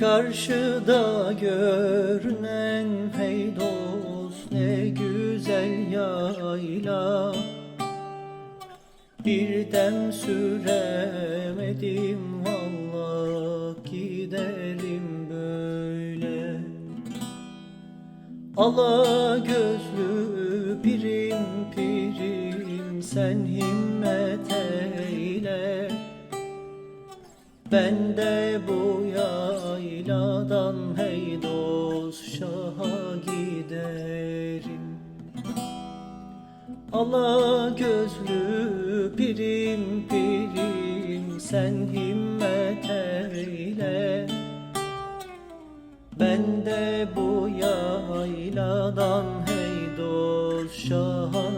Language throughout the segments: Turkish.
Karşıda görünen hey dost ne güzel yayla. Bir dem süremedim valla giderim böyle. Ala gözlü pirim pirim sen himmet eyle. Ben de bu yayladan hey dost şaha giderim. Ala gözlü pirim pirim sen himmet eyle. Ben de bu yayladan hey dost şaha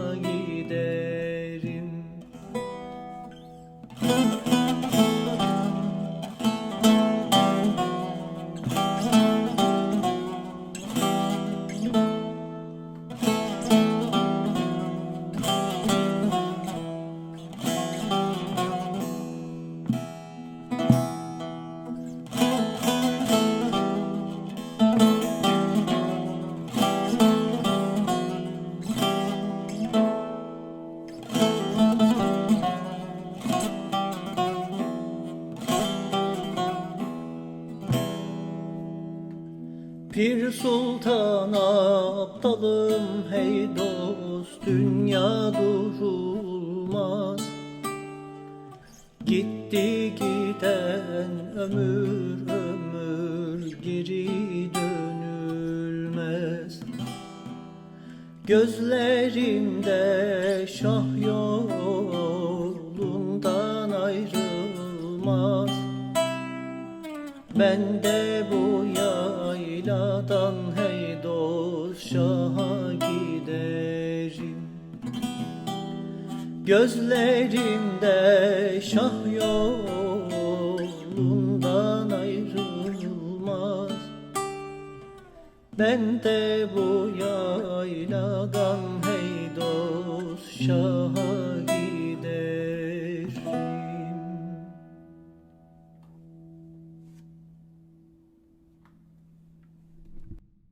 Pir sultan aptalım hey dost dünya durulmaz. Gitti giden ömür ömür geri dönülmez. Gözlerimde şah yolundan ben de bu yayladan hey dost şaha giderim. Gözlerimde şah yolundan ayrılmaz. Ben de bu yayladan hey dost şaha